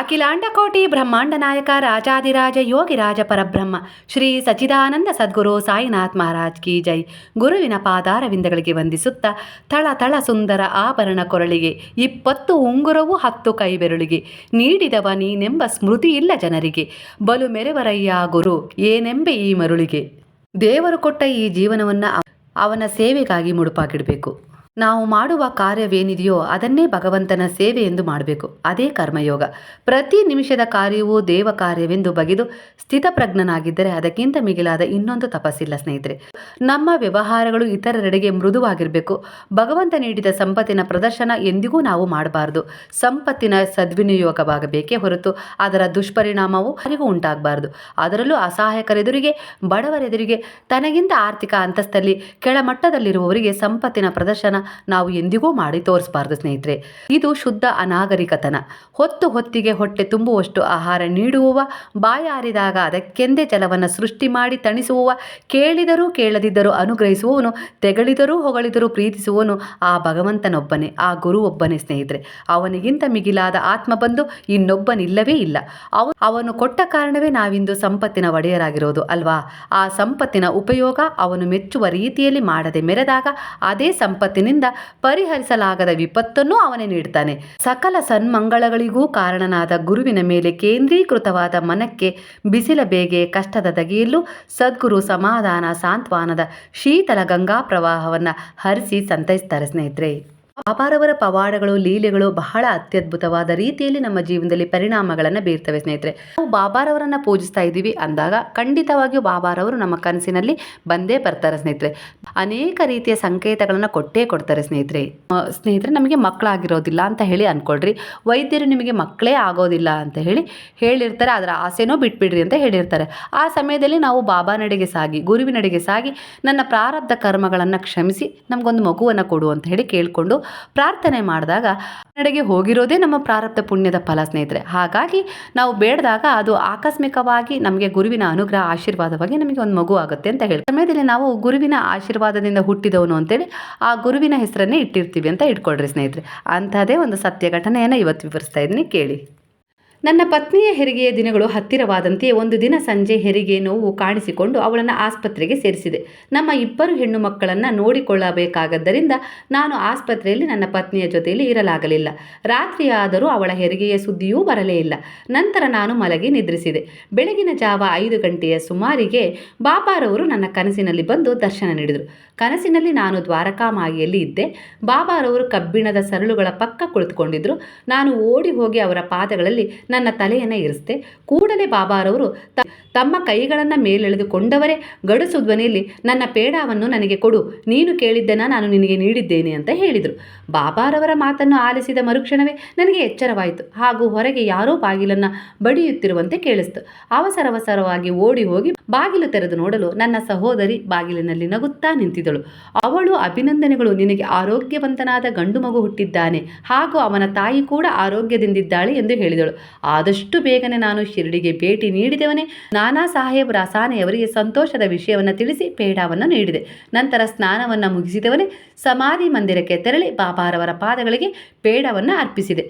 ಅಖಿಲಾಂಡಕೋಟಿ ಬ್ರಹ್ಮಾಂಡ ನಾಯಕ ರಾಜಾದಿರಾಜ ಯೋಗಿರಾಜ ಪರಬ್ರಹ್ಮ, ಶ್ರೀ ಸಚಿದಾನಂದ ಸದ್ಗುರು ಸಾಯಿನಾಥ್ ಮಹಾರಾಜ್ ಕಿ ಜೈ. ಗುರುವಿನ ಪಾದಾರವಿಂದಗಳಿಗೆ ವಂದಿಸುತ್ತಾ ಥಳ ತಳ ಸುಂದರ ಆಭರಣ ಕೊರಳಿಗೆ, ಇಪ್ಪತ್ತು ಉಂಗುರವು ಹತ್ತು ಕೈಬೆರಳಿಗೆ, ನೀಡಿದವ ನೀನೆಂಬ ಸ್ಮೃತಿ ಇಲ್ಲ ಜನರಿಗೆ. ಬಲು ಮೆರೆವರಯ್ಯ ಗುರು, ಏನೆಂಬೆ ಈ ಮರುಳಿಗೆ. ದೇವರು ಕೊಟ್ಟ ಈ ಜೀವನವನ್ನು ಅವನ ಸೇವೆಗಾಗಿ ಮುಡುಪಾಗಿಡಬೇಕು. ನಾವು ಮಾಡುವ ಕಾರ್ಯವೇನಿದೆಯೋ ಅದನ್ನೇ ಭಗವಂತನ ಸೇವೆ ಎಂದು ಮಾಡಬೇಕು. ಅದೇ ಕರ್ಮಯೋಗ. ಪ್ರತಿ ನಿಮಿಷದ ಕಾರ್ಯವೂ ದೇವ ಕಾರ್ಯವೆಂದು ಬಗೆದು ಸ್ಥಿತಪ್ರಜ್ಞನಾಗಿದ್ದರೆ ಅದಕ್ಕಿಂತ ಮಿಗಿಲಾದ ಇನ್ನೊಂದು ತಪಸ್ಸಿಲ್ಲ ಸ್ನೇಹಿತರೆ. ನಮ್ಮ ವ್ಯವಹಾರಗಳು ಇತರರೆಡೆಗೆ ಮೃದುವಾಗಿರಬೇಕು. ಭಗವಂತ ನೀಡಿದ ಸಂಪತ್ತಿನ ಪ್ರದರ್ಶನ ಎಂದಿಗೂ ನಾವು ಮಾಡಬಾರದು. ಸಂಪತ್ತಿನ ಸದ್ವಿನಿಯೋಗವಾಗಬೇಕೇ ಹೊರತು ಅದರ ದುಷ್ಪರಿಣಾಮವು ಯಾರಿಗೂ ಉಂಟಾಗಬಾರದು. ಅದರಲ್ಲೂ ಅಸಹಾಯಕರೆದುರಿಗೆ, ಬಡವರೆದುರಿಗೆ, ತನಗಿಂತ ಆರ್ಥಿಕ ಅಂತಸ್ತಲ್ಲಿ ಕೆಳಮಟ್ಟದಲ್ಲಿರುವವರಿಗೆ ಸಂಪತ್ತಿನ ಪ್ರದರ್ಶನ ನಾವು ಎಂದಿಗೂ ಮಾಡಿ ತೋರಿಸಬಾರ್ದು, ಸ್ನೇಹಿತರೆ. ಇದು ಶುದ್ಧ ಅನಾಗರಿಕತನ. ಹೊತ್ತು ಹೊತ್ತಿಗೆ ಹೊಟ್ಟೆ ತುಂಬುವಷ್ಟು ಆಹಾರ ನೀಡುವವ, ಬಾಯಾರಿದಾಗ ಅದಕ್ಕೆಂದೇ ಜಲವನ್ನು ಸೃಷ್ಟಿ ಮಾಡಿ ತಣಿಸುವವ, ಕೇಳಿದರೂ ಕೇಳದಿದ್ದರೂ ಅನುಗ್ರಹಿಸುವವನು, ತೆಗಳಿದರೂ ಹೊಗಳಿದರೂ ಪ್ರೀತಿಸುವವನು ಆ ಭಗವಂತನೊಬ್ಬನೇ, ಆ ಗುರು ಒಬ್ಬನೇ ಸ್ನೇಹಿತರೆ. ಅವನಿಗಿಂತ ಮಿಗಿಲಾದ ಆತ್ಮ ಬಂದು ಇನ್ನೊಬ್ಬನಿಲ್ಲವೇ ಇಲ್ಲ. ಅವ ಅವನು ಕೊಟ್ಟ ಕಾರಣವೇ ನಾವಿಂದು ಸಂಪತ್ತಿನ ಒಡೆಯರಾಗಿರೋದು, ಅಲ್ವಾ? ಆ ಸಂಪತ್ತಿನ ಉಪಯೋಗ ಅವನು ಮೆಚ್ಚುವ ರೀತಿಯಲ್ಲಿ ಮಾಡದೆ ಮೆರೆದಾಗ ಅದೇ ಸಂಪತ್ತಿನಿಂದ ಪರಿಹರಿಸಲಾಗದ ವಿಪತ್ತನ್ನು ಅವನೇ ನೀಡ್ತಾನೆ. ಸಕಲ ಸನ್ಮಂಗಳಗಳಿಗೂ ಕಾರಣನಾದ ಗುರುವಿನ ಮೇಲೆ ಕೇಂದ್ರೀಕೃತವಾದ ಮನಕ್ಕೆ ಬಿಸಿಲ ಬೇಗೆ ಕಷ್ಟದ ದಗೆಯಲ್ಲೂ ಸದ್ಗುರು ಸಮಾಧಾನ ಸಾಂತ್ವನದ ಶೀತಲ ಗಂಗಾ ಪ್ರವಾಹವನ್ನು ಹರಿಸಿ ಸಂತೈಸ್ತಾರೆ ಸ್ನೇಹಿತರೆ. ಬಾಬಾರವರ ಪವಾಡಗಳು, ಲೀಲೆಗಳು ಬಹಳ ಅತ್ಯದ್ಭುತವಾದ ರೀತಿಯಲ್ಲಿ ನಮ್ಮ ಜೀವನದಲ್ಲಿ ಪರಿಣಾಮಗಳನ್ನು ಬೀರ್ತವೆ ಸ್ನೇಹಿತರೆ. ನಾವು ಬಾಬಾರವರನ್ನ ಪೂಜಿಸ್ತಾ ಇದ್ದೀವಿ ಅಂದಾಗ ಖಂಡಿತವಾಗಿಯೂ ಬಾಬಾರವರು ನಮ್ಮ ಕನಸಿನಲ್ಲಿ ಬಂದೇ ಬರ್ತಾರೆ ಸ್ನೇಹಿತರೆ. ಅನೇಕ ರೀತಿಯ ಸಂಕೇತಗಳನ್ನು ಕೊಟ್ಟೇ ಕೊಡ್ತಾರೆ ಸ್ನೇಹಿತರೆ. ಸ್ನೇಹಿತರೆ, ನಮಗೆ ಮಕ್ಕಳಾಗಿರೋದಿಲ್ಲ ಅಂತ ಹೇಳಿ ಅನ್ಕೊಳ್ರಿ. ವೈದ್ಯರು ನಿಮಗೆ ಮಕ್ಕಳೇ ಆಗೋದಿಲ್ಲ ಅಂತ ಹೇಳಿ ಹೇಳಿರ್ತಾರೆ. ಅದರ ಆಸೆನೂ ಬಿಟ್ಬಿಡ್ರಿ ಅಂತ ಹೇಳಿರ್ತಾರೆ. ಆ ಸಮಯದಲ್ಲಿ ನಾವು ಬಾಬಾ ನಡೆಗೆ ಸಾಗಿ ಗುರುವಿನಡೆಗೆ ಸಾಗಿ, ನನ್ನ ಪ್ರಾರಬ್ಧ ಕರ್ಮಗಳನ್ನು ಕ್ಷಮಿಸಿ ನಮಗೊಂದು ಮಗುವನ್ನು ಕೊಡು ಅಂತ ಹೇಳಿ ಕೇಳಿಕೊಂಡು ಪ್ರಾರ್ಥನೆ ಮಾಡಿದಾಗ ನಡೆಗೆ ಹೋಗಿರೋದೇ ನಮ್ಮ ಪ್ರಾರಬ್ಧ ಪುಣ್ಯದ ಫಲ, ಸ್ನೇಹಿತರೆ. ಹಾಗಾಗಿ ನಾವು ಬೇಡದಾಗ ಅದು ಆಕಸ್ಮಿಕವಾಗಿ ನಮಗೆ ಗುರುವಿನ ಅನುಗ್ರಹ, ಆಶೀರ್ವಾದವಾಗಿ ನಮಗೆ ಒಂದು ಮಗು ಆಗುತ್ತೆ ಅಂತ ಹೇಳಿ ಸಮಯದಲ್ಲಿ ನಾವು ಗುರುವಿನ ಆಶೀರ್ವಾದದಿಂದ ಹುಟ್ಟಿದವನು ಅಂತೇಳಿ ಆ ಗುರುವಿನ ಹೆಸರನ್ನೇ ಇಟ್ಟಿರ್ತೀವಿ ಅಂತ ಇಟ್ಕೊಳ್ರಿ ಸ್ನೇಹಿತರೆ. ಅಂಥದ್ದೇ ಒಂದು ಸತ್ಯ ಘಟನೆಯನ್ನು ಇವತ್ತು ವಿವರಿಸ್ತಾ ಇದ್ದೀನಿ, ಕೇಳಿ. ನನ್ನ ಪತ್ನಿಯ ಹೆರಿಗೆಯ ದಿನಗಳು ಹತ್ತಿರವಾದಂತೆ ಒಂದು ದಿನ ಸಂಜೆ ಹೆರಿಗೆ ನೋವು ಕಾಣಿಸಿಕೊಂಡು ಅವಳನ್ನು ಆಸ್ಪತ್ರೆಗೆ ಸೇರಿಸಿದೆ. ನಮ್ಮ ಇಬ್ಬರು ಹೆಣ್ಣು ಮಕ್ಕಳನ್ನು ನೋಡಿಕೊಳ್ಳಬೇಕಾಗದ್ದರಿಂದ ನಾನು ಆಸ್ಪತ್ರೆಯಲ್ಲಿ ನನ್ನ ಪತ್ನಿಯ ಜೊತೆಯಲ್ಲಿ ಇರಲಾಗಲಿಲ್ಲ. ರಾತ್ರಿಯಾದರೂ ಅವಳ ಹೆರಿಗೆಯ ಸುದ್ದಿಯೂ ಬರಲೇ ಇಲ್ಲ. ನಂತರ ನಾನು ಮಲಗಿ ನಿದ್ರಿಸಿದೆ. ಬೆಳಗಿನ ಜಾವ ಐದು ಗಂಟೆಯ ಸುಮಾರಿಗೆ ಬಾಬಾರವರು ನನ್ನ ಕನಸಿನಲ್ಲಿ ಬಂದು ದರ್ಶನ ನೀಡಿದರು. ಕನಸಿನಲ್ಲಿ ನಾನು ದ್ವಾರಕಾಮಾಯಿಯಲ್ಲಿ ಇದ್ದೆ. ಬಾಬಾರವರು ಕಬ್ಬಿಣದ ಸರಳುಗಳ ಪಕ್ಕ ಕುಳಿತುಕೊಂಡಿದ್ದರು ನಾನು ಓಡಿ ಹೋಗಿ ಅವರ ಪಾದಗಳಲ್ಲಿ ನನ್ನ ತಲೆಯನ್ನು ಇರಿಸಿದೆ. ಕೂಡಲೇ ಬಾಬಾರವರು ತಮ್ಮ ಕೈಗಳನ್ನು ಮೇಲೆಳೆದುಕೊಂಡವರೇ, ಗಡಸು ಧ್ವನಿಯಲ್ಲಿ ನನ್ನ ಪೇಡಾವನ್ನು ನನಗೆ ಕೊಡು. ನೀನು ಕೇಳಿದ್ದನ್ನು ನಾನು ನಿನಗೆ ನೀಡಿದ್ದೇನೆ ಅಂತ ಹೇಳಿದರು. ಬಾಬಾರವರ ಮಾತನ್ನು ಆಲಿಸಿದ ಮರುಕ್ಷಣವೇ ನನಗೆ ಎಚ್ಚರವಾಯಿತು. ಹಾಗೂ ಹೊರಗೆ ಯಾರೋ ಬಾಗಿಲನ್ನು ಬಡಿಯುತ್ತಿರುವಂತೆ ಕೇಳಿಸ್ತು. ಅವಸರವಸರವಾಗಿ ಓಡಿ ಹೋಗಿ ಬಾಗಿಲು ತೆರೆದು ನೋಡಲು ನನ್ನ ಸಹೋದರಿ ಬಾಗಿಲಿನಲ್ಲಿ ನಗುತ್ತಾ ನಿಂತಿದ್ದಳು. ಅವಳು ಅಭಿನಂದನೆಗಳು ನಿನಗೆ ಆರೋಗ್ಯವಂತನಾದ ಗಂಡು ಮಗು ಹುಟ್ಟಿದ್ದಾನೆ. ಹಾಗೂ ಅವನ ತಾಯಿ ಕೂಡ ಆರೋಗ್ಯದಿಂದಿದ್ದಾಳೆ ಎಂದು ಹೇಳಿದಳು. ಆದಷ್ಟು ಬೇಗನೆ ನಾನು ಶಿರಡಿಗೆ ಭೇಟಿ ನೀಡಿದವನೇ. ನಾನಾ ಸಾಹೇಬ್ ರಾಸಾನೆಯವರಿಗೆ ಸಂತೋಷದ ವಿಷಯವನ್ನು ತಿಳಿಸಿ ಪೇಡಾವನ್ನು ನೀಡಿದೆ. ನಂತರ ಸ್ನಾನವನ್ನು ಮುಗಿಸಿದವನೇ. ಸಮಾಧಿ ಮಂದಿರಕ್ಕೆ ತೆರಳಿ ಬಾಬಾರವರ ಪಾದಗಳಿಗೆ ಪೇಡವನ್ನು ಅರ್ಪಿಸಿದೆ.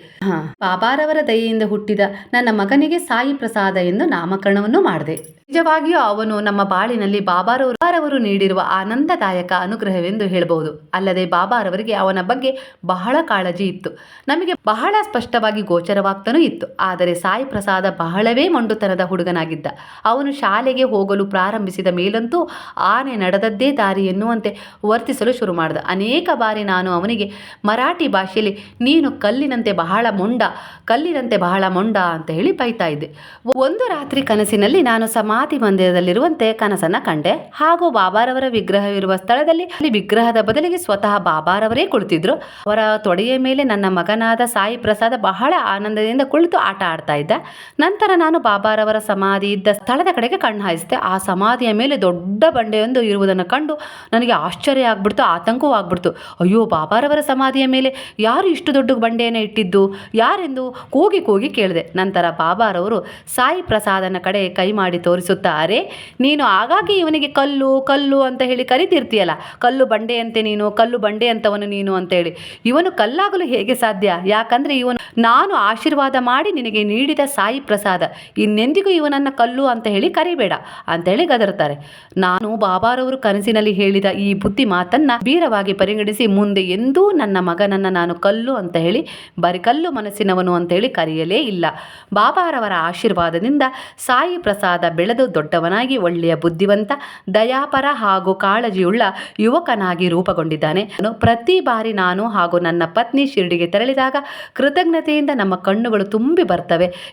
ಬಾಬಾರವರ ದಯೆಯಿಂದ ಹುಟ್ಟಿದ ನನ್ನ ಮಗನಿಗೆ ಸಾಯಿ ಪ್ರಸಾದ ಎಂದು ನಾಮಕರಣವನ್ನು ಮಾಡಿದೆ. ನಿಜವಾಗಿಯೂ ಅವನು ನಮ್ಮ ಬಾಳಿನಲ್ಲಿ ಬಾಬಾರವರು ನೀಡಿರುವ ಆನಂದದಾಯಕ ಅನುಗ್ರಹವೆಂದು ಹೇಳಬಹುದು ಅಲ್ಲದೆ ಬಾಬಾರವರಿಗೆ ಅವನ ಬಗ್ಗೆ ಬಹಳ ಕಾಳಜಿ ಇತ್ತು. ನಮಗೆ ಬಹಳ ಸ್ಪಷ್ಟವಾಗಿ ಗೋಚರವಾಗ್ತಾನೂ ಇತ್ತು. ಆದರೆ ಸಾಯಿ ಪ್ರಸಾದ ಬಹಳವೇ ಮೊಂಡುತನದ ಹುಡುಗನಾಗಿದ್ದ. ಅವನು ಶಾಲೆಗೆ ಹೋಗಲು ಪ್ರಾರಂಭಿಸಿದ ಮೇಲಂತೂ ಆನೆ ನಡೆದದ್ದೇ ದಾರಿ ಎನ್ನುವಂತೆ ವರ್ತಿಸಲು ಶುರು ಮಾಡಿದ. ಅನೇಕ ಬಾರಿ ನಾನು ಅವನಿಗೆ ಮರಾಠಿ ಭಾಷೆಯಲ್ಲಿ, ನೀನು ಕಲ್ಲಿನಂತೆ ಬಹಳ ಮೊಂಡ, ಕಲ್ಲಿನಂತೆ ಬಹಳ ಮೊಂಡ ಅಂತ ಹೇಳಿ ಬೈತಾ ಇದ್ದೆ. ಒಂದು ರಾತ್ರಿ ಕನಸಿನಲ್ಲಿ ನಾನು ಸಮಾಧಿ ಮಂದಿರದಲ್ಲಿರುವಂತೆ ಕನಸನ್ನ ಕಂಡೆ. ಹಾಗೂ ಬಾಬಾರವರ ವಿಗ್ರಹವಿರುವ ಸ್ಥಳದಲ್ಲಿ ಅಲ್ಲಿ ವಿಗ್ರಹದ ಬದಲಿಗೆ ಸ್ವತಃ ಬಾಬಾರವರೇ ಕುಳಿತಿದ್ರು. ಅವರ ತೊಡೆಯ ಮೇಲೆ ನನ್ನ ಮಗನಾದ ಸಾಯಿ ಪ್ರಸಾದ ಬಹಳ ಆನಂದದಿಂದ ಕುಳಿತು ಆಟ ಆಡ್ತಾ ಇದ್ದೆ. ನಂತರ ನಾನು ಬಾಬಾರವರ ಸಮಾಧಿ ಇದ್ದ ಸ್ಥಳದ ಕಡೆಗೆ ಕಣ್ಣು ಹಾಯಿಸಿದೆ. ಆ ಸಮಾಧಿಯ ಮೇಲೆ ದೊಡ್ಡ ಬಂಡೆಯೊಂದು ಇರುವುದನ್ನು ಕಂಡು ನನಗೆ ಆಶ್ಚರ್ಯ ಆಗ್ಬಿಡ್ತು, ಆತಂಕವೂ ಆಗ್ಬಿಡ್ತು. ಅಯ್ಯೋ, ಬಾಬಾರವರ ಸಮಾಧಿಯ ಮೇಲೆ ಯಾರು ಇಷ್ಟು ದೊಡ್ಡ ಬಂಡೆಯನ್ನು ಇಟ್ಟಿದ್ದು? ಯಾರೆಂದು ಕೂಗಿ ಕೂಗಿ ಕೇಳಿದೆ. ನಂತರ ಬಾಬಾರವರು, ಸಾಯಿ ಪ್ರಸಾದನ ಕಡೆ ಕೈ ಮಾಡಿ ತೋರಿಸುತ್ತಾ ಅರೆ ನೀನು ಆಗಾಗ್ಗೆ ಇವನಿಗೆ ಕಲ್ಲು ಕಲ್ಲು ಅಂತ ಹೇಳಿ ಕರಿತಿರ್ತೀಯಲ್ಲ. ಕಲ್ಲು ಬಂಡೆಯಂತೆ ನೀನು, ಕಲ್ಲು ಬಂಡೆ ಅಂತವನು ನೀನು ಅಂತೇಳಿ. ಇವನು ಕಲ್ಲಾಗಲು ಹೇಗೆ ಸಾಧ್ಯ? ಯಾಕಂದ್ರೆ ಇವನು, ನಾನು ಆಶೀರ್ವಾದ ಮಾಡಿ ನಿನಗೆ ನೀಡಿದ ಸಾಯಿ ಪ್ರಸಾದ. ಇನ್ನೆಂದಿಗೂ ಇವನನ್ನು ಕಲ್ಲು ಅಂತ ಹೇಳಿ ಕರಿಬೇಡ ಅಂತ ಹೇಳಿ ಗದರ್ತಾರೆ ನಾನು ಬಾಬಾರವರು ಕನಸಿನಲ್ಲಿ ಹೇಳಿದ ಈ ಬುದ್ಧಿ ಮಾತನ್ನ ಬೀರವಾಗಿ ಪರಿಗಣಿಸಿ ಮುಂದೆ ಎಂದೂ ನನ್ನ ಮಗನನ್ನ ನಾನು ಕಲ್ಲು ಅಂತ ಹೇಳಿ ಬರಿ ಕಲ್ಲು ಮನಸ್ಸಿನವನು ಅಂತ ಹೇಳಿ ಕರೆಯಲೇ ಇಲ್ಲ. ಬಾಬಾರವರ ಆಶೀರ್ವಾದದಿಂದ ಸಾಯಿ ಪ್ರಸಾದ ಬೆಳೆದು ದೊಡ್ಡವನಾಗಿ ಒಳ್ಳೆಯ ಬುದ್ಧಿವಂತ, ದಯಾಪರ ಹಾಗೂ ಕಾಳಜಿಯುಳ್ಳ ಯುವಕನಾಗಿ ರೂಪುಗೊಂಡಿದ್ದಾನೆ. ಪ್ರತಿ ಬಾರಿ ನಾನು ಹಾಗೂ ನನ್ನ ಪತ್ನಿ ಶಿರಡಿಗೆ ತೆರಳಿದಾಗ ಕೃತಜ್ಞತೆಯಿಂದ ನಮ್ಮ ಕಣ್ಣುಗಳು ತುಂಬಿ ಬರ್ತವೆ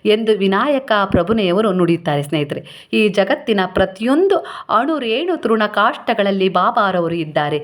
ಎಂದು ವಿನಾಯಕ ಪ್ರಭುನೆಯವರು ನುಡಿಯುತ್ತಾರೆ ಸ್ನೇಹಿತರೆ. ಈ ಜಗತ್ತಿನ ಪ್ರತಿಯೊಂದು ಅಣು ರೇಣು ತೃಣ ಕಾಷ್ಟಗಳಲ್ಲಿ ಬಾಬಾರವರು ಇದ್ದಾರೆ.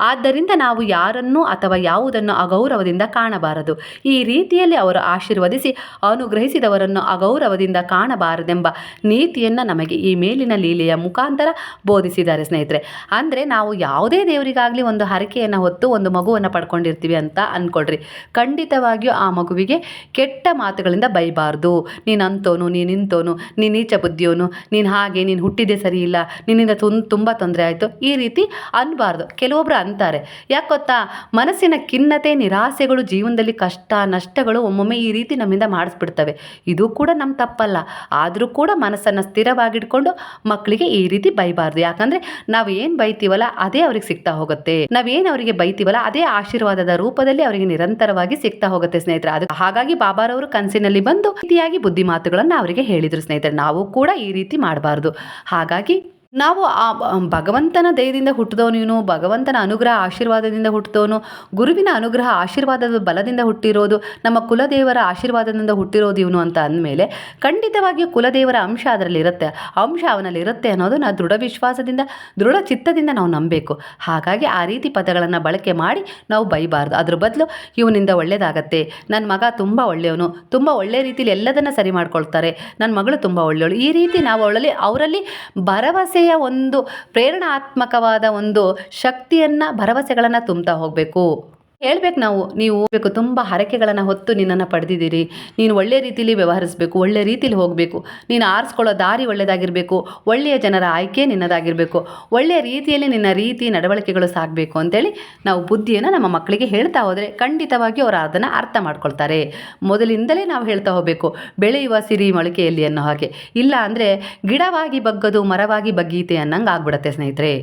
ಆದ್ದರಿಂದ ನಾವು ಯಾರನ್ನು ಅಥವಾ ಯಾವುದನ್ನು ಅಗೌರವದಿಂದ ಕಾಣಬಾರದು? ಈ ರೀತಿಯಲ್ಲಿ ಅವರು ಆಶೀರ್ವದಿಸಿ ಅನುಗ್ರಹಿಸಿದವರನ್ನು ಅಗೌರವದಿಂದ ಕಾಣಬಾರದೆಂಬ ನೀತಿಯನ್ನು ನಮಗೆ ಈ ಮೇಲಿನ ಲೀಲೆಯ ಮುಖಾಂತರ ಬೋಧಿಸಿದ್ದಾರೆ ಸ್ನೇಹಿತರೆ. ಅಂದರೆ ನಾವು ಯಾವುದೇ ದೇವರಿಗಾಗಲಿ ಒಂದು ಹರಕೆಯನ್ನು ಹೊತ್ತು ಒಂದು ಮಗುವನ್ನು ಪಡ್ಕೊಂಡಿರ್ತೀವಿ ಅಂತ ಅಂದ್ಕೊಳ್ರಿ. ಖಂಡಿತವಾಗಿಯೂ ಆ ಮಗುವಿಗೆ ಕೆಟ್ಟ ಮಾತುಗಳಿಂದ ಬೈಬಾರ್ದು. ನೀನು ಅಂತೋನು ನೀನು ನಿಂತೋನು ನೀನು ನೀಚ ಬುದ್ಧಿಯೋನು ನೀನು ಹಾಗೆ, ನೀನು ಹುಟ್ಟಿದೆ ಸರಿ ಇಲ್ಲ, ನಿನ್ನಿಂದ ತುಂ ತುಂಬ ತೊಂದರೆ ಆಯಿತು. ಈ ರೀತಿ ಅನ್ನಬಾರ್ದು ಕೆಲವೊಬ್ಬರು ಅಂತಾರೆ, ಯಾಕೆ ಗೊತ್ತಾ? ಮನಸ್ಸಿನ ಖಿನ್ನತೆ, ನಿರಾಸೆಗಳು ಜೀವನದಲ್ಲಿ ಕಷ್ಟ, ನಷ್ಟಗಳು ಒಮ್ಮೊಮ್ಮೆ ಈ ರೀತಿ ನಮ್ಮಿಂದ ಮಾಡಿಸ್ಬಿಡ್ತವೆ. ಇದು ಕೂಡ ನಮ್ಮ ತಪ್ಪಲ್ಲ. ಆದರೂ ಕೂಡ ಮನಸ್ಸನ್ನು ಸ್ಥಿರವಾಗಿಟ್ಕೊಂಡು ಮಕ್ಕಳಿಗೆ ಈ ರೀತಿ ಬೈಬಾರ್ದು. ಯಾಕಂದರೆ ನಾವು ಏನು ಬೈತೀವಲ್ಲ, ಅದೇ ಅವ್ರಿಗೆ ಸಿಗ್ತಾ ಹೋಗುತ್ತೆ. ನಾವೇನು ಅವರಿಗೆ ಬೈತೀವಲ್ಲ, ಅದೇ ಆಶೀರ್ವಾದದ ರೂಪದಲ್ಲಿ ಅವರಿಗೆ ನಿರಂತರವಾಗಿ ಸಿಗ್ತಾ ಹೋಗುತ್ತೆ ಸ್ನೇಹಿತರೆ. ಅದು ಹಾಗಾಗಿ ಬಾಬಾರವರು ಕನಸಿನಲ್ಲಿ ಬಂದು ಈ ರೀತಿಯಾಗಿ ಬುದ್ಧಿ ಮಾತುಗಳನ್ನು ಅವರಿಗೆ ಹೇಳಿದರು ಸ್ನೇಹಿತರೆ. ನಾವು ಕೂಡ ಈ ರೀತಿ ಮಾಡಬಾರ್ದು. ಹಾಗಾಗಿ ನಾವು ಆ ಭಗವಂತನ ದಯದಿಂದ ಹುಟ್ಟಿದವನು ಇವನು, ಭಗವಂತನ ಅನುಗ್ರಹ ಆಶೀರ್ವಾದದಿಂದ ಹುಟ್ಟಿದವನು, ಗುರುವಿನ ಅನುಗ್ರಹ ಆಶೀರ್ವಾದದ ಬಲದಿಂದ ಹುಟ್ಟಿರೋದು, ನಮ್ಮ ಕುಲದೇವರ ಆಶೀರ್ವಾದದಿಂದ ಹುಟ್ಟಿರೋದು ಇವನು ಅಂತ ಅಂದಮೇಲೆ ಖಂಡಿತವಾಗಿಯೂ ಕುಲದೇವರ ಅಂಶ ಅದರಲ್ಲಿ ಇರುತ್ತೆ ಅಂಶ ಅವನಲ್ಲಿ ಇರುತ್ತೆ ಅನ್ನೋದು ನಾವು ದೃಢ ವಿಶ್ವಾಸದಿಂದ, ದೃಢ ಚಿತ್ತದಿಂದ ನಾವು ನಂಬಬೇಕು. ಹಾಗಾಗಿ ಆ ರೀತಿ ಪದಗಳನ್ನು ಬಳಕೆ ಮಾಡಿ ನಾವು ಬೈಬಾರ್ದು. ಅದ್ರ ಬದಲು ಇವನಿಂದ ಒಳ್ಳೆಯದಾಗತ್ತೆ ನನ್ನ ಮಗ ತುಂಬ ಒಳ್ಳೆಯವನು, ತುಂಬ ಒಳ್ಳೆ ರೀತಿಯಲ್ಲಿ ಎಲ್ಲದನ್ನು ಸರಿ ಮಾಡ್ಕೊಳ್ತಾರೆ. ನನ್ನ ಮಗಳು ತುಂಬ ಒಳ್ಳೆಯವಳು. ಈ ರೀತಿ ನಾವು ಅವಳಲ್ಲಿ, ಅವರಲ್ಲಿ ಭರವಸೆಯ ಒಂದು ಪ್ರೇರಣಾತ್ಮಕವಾದ ಒಂದು ಶಕ್ತಿಯನ್ನು ಭರವಸೆಗಳನ್ನು ತುಂಬ್ತಾ ಹೋಗಬೇಕು. ಹೇಳ್ಬೇಕು ನಾವು, ನೀವು ಬೇಕು ತುಂಬ ಹರಕೆಗಳನ್ನು ಹೊತ್ತು ನಿನ್ನನ್ನು ಪಡೆದಿದ್ದೀರಿ. ನೀನು ಒಳ್ಳೆ ರೀತಿಲಿ ವ್ಯವಹರಿಸಬೇಕು, ಒಳ್ಳೆ ರೀತಿಲಿ ಹೋಗಬೇಕು. ನೀನು ಆರಿಸ್ಕೊಳ್ಳೋ ದಾರಿ ಒಳ್ಳೆಯದಾಗಿರಬೇಕು ಒಳ್ಳೆಯ ಜನರ ಆಯ್ಕೆ ನಿನ್ನದಾಗಿರಬೇಕು, ಒಳ್ಳೆಯ ರೀತಿಯಲ್ಲಿ ನಿನ್ನ ರೀತಿ ನಡವಳಿಕೆಗಳು ಸಾಗಬೇಕು ಅಂತೇಳಿ ನಾವು ಬುದ್ಧಿಯನ್ನು ನಮ್ಮ ಮಕ್ಕಳಿಗೆ ಹೇಳ್ತಾ ಹೋದರೆ ಖಂಡಿತವಾಗಿ ಅವರು ಅದನ್ನು ಅರ್ಥ ಮಾಡ್ಕೊಳ್ತಾರೆ. ಮೊದಲಿಂದಲೇ ನಾವು ಹೇಳ್ತಾ ಹೋಗಬೇಕು, ಬೆಳೆಯುವ ಸಿರಿ ಮೊಳಕೆಯಲ್ಲಿ ಅನ್ನೋ ಹಾಗೆ. ಇಲ್ಲ ಅಂದರೆ ಗಿಡವಾಗಿ ಬಗ್ಗದು ಮರವಾಗಿ ಬಗ್ಗೀತೆ ಅನ್ನಂಗೆ ಆಗ್ಬಿಡತ್ತೆ ಸ್ನೇಹಿತರೆ.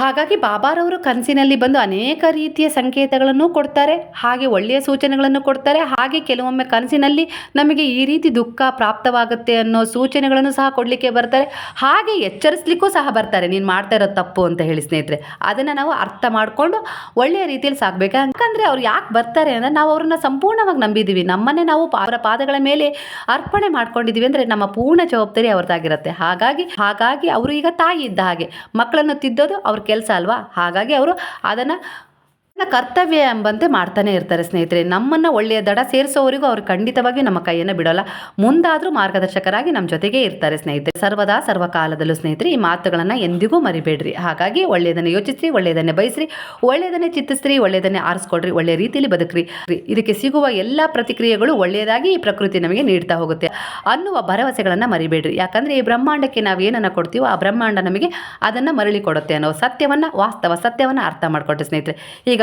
ಹಾಗಾಗಿ ಬಾಬಾರವರು ಕನಸಿನಲ್ಲಿ ಬಂದು ಅನೇಕ ರೀತಿಯ ಸಂಕೇತಗಳನ್ನು ಕೊಡ್ತಾರೆ, ಹಾಗೆ ಒಳ್ಳೆಯ ಸೂಚನೆಗಳನ್ನು ಕೊಡ್ತಾರೆ, ಹಾಗೆ ಕೆಲವೊಮ್ಮೆ ಕನಸಿನಲ್ಲಿ ನಮಗೆ ಈ ರೀತಿ ದುಃಖ ಪ್ರಾಪ್ತವಾಗುತ್ತೆ ಅನ್ನೋ ಸೂಚನೆಗಳನ್ನು ಸಹ ಕೊಡಲಿಕ್ಕೆ ಬರ್ತಾರೆ. ಹಾಗೆ ಎಚ್ಚರಿಸ್ಲಿಕ್ಕೂ ಸಹ ಬರ್ತಾರೆ, ನೀನು ಮಾಡ್ತಾ ಇರೋದು ತಪ್ಪು ಅಂತ ಹೇಳಿ ಸ್ನೇಹಿತರೆ. ಅದನ್ನು ನಾವು ಅರ್ಥ ಮಾಡಿಕೊಂಡು ಒಳ್ಳೆಯ ರೀತಿಯಲ್ಲಿ ಸಾಕಬೇಕು? ಯಾಕಂದರೆ ಅವ್ರು ಯಾಕೆ ಬರ್ತಾರೆ ಅಂದರೆ ನಾವು ಅವ್ರನ್ನ ಸಂಪೂರ್ಣವಾಗಿ ನಂಬಿದ್ದೀವಿ ನಮ್ಮನ್ನೇ ನಾವು ಅವರ ಪಾದಗಳ ಮೇಲೆ ಅರ್ಪಣೆ ಮಾಡ್ಕೊಂಡಿದ್ದೀವಿ ಅಂದರೆ ನಮ್ಮ ಪೂರ್ಣ ಜವಾಬ್ದಾರಿ ಅವ್ರದ್ದಾಗಿರುತ್ತೆ. ಹಾಗಾಗಿ ಹಾಗಾಗಿ ಅವರು ಈಗ ತಾಯಿ ಇದ್ದ ಹಾಗೆ ಮಕ್ಕಳನ್ನು ತಿದ್ದೋದು ಅವ್ರ ಕೆಲಸ ಅಲ್ವಾ? ಹಾಗಾಗಿ ಅವರು ಅದನ್ನು ಕರ್ತವ್ಯ ಎಂಬಂತೆ ಮಾಡ್ತಾನೆ ಇರ್ತಾರೆ ಸ್ನೇಹಿತರೆ. ನಮ್ಮನ್ನು ಒಳ್ಳೆಯ ದಡ ಸೇರಿಸೋವರಿಗೂ ಅವರು ಖಂಡಿತವಾಗಿ ನಮ್ಮ ಕೈಯನ್ನು ಬಿಡೋಲ್ಲ. ಮುಂದಾದರೂ ಮಾರ್ಗದರ್ಶಕರಾಗಿ ನಮ್ಮ ಜೊತೆಗೇ ಇರ್ತಾರೆ ಸ್ನೇಹಿತರೆ. ಸರ್ವದಾ ಸರ್ವಕಾಲದಲ್ಲೂ ಸ್ನೇಹಿತರೆ, ಈ ಮಾತುಗಳನ್ನು ಎಂದಿಗೂ ಮರಿಬೇಡ್ರಿ. ಹಾಗಾಗಿ ಒಳ್ಳೆಯದನ್ನು ಯೋಚಿಸ್ರಿ, ಒಳ್ಳೆಯದನ್ನೇ ಬಯಸ್ರಿ, ಒಳ್ಳೆಯದನ್ನೇ ಚಿತ್ತಿಸ್ರಿ, ಒಳ್ಳೆಯದನ್ನೇ ಆರಿಸ್ಕೊಳ್ರಿ ಒಳ್ಳೆಯ ರೀತಿಯಲ್ಲಿ ಬದುಕ್ರಿ. ಇದಕ್ಕೆ ಸಿಗುವ ಎಲ್ಲ ಪ್ರತಿಕ್ರಿಯೆಗಳು ಒಳ್ಳೆಯದಾಗಿ ಈ ಪ್ರಕೃತಿ ನಮಗೆ ನೀಡ್ತಾ ಹೋಗುತ್ತೆ. ಅನ್ನುವ ಭರವಸೆಗಳನ್ನು ಮರಿಬೇಡ್ರಿ. ಯಾಕಂದರೆ ಈ ಬ್ರಹ್ಮಾಂಡಕ್ಕೆ ನಾವು ಏನನ್ನು ಕೊಡ್ತೀವೋ ಆ ಬ್ರಹ್ಮಾಂಡ ನಮಗೆ ಅದನ್ನು ಮರಳಿ ಕೊಡುತ್ತೆ ಅನ್ನೋ ಸತ್ಯವನ್ನು, ವಾಸ್ತವ ಸತ್ಯವನ್ನು ಅರ್ಥ ಮಾಡಿಕೊಟ್ಟೆ ಸ್ನೇಹಿತರೆ. ಈಗ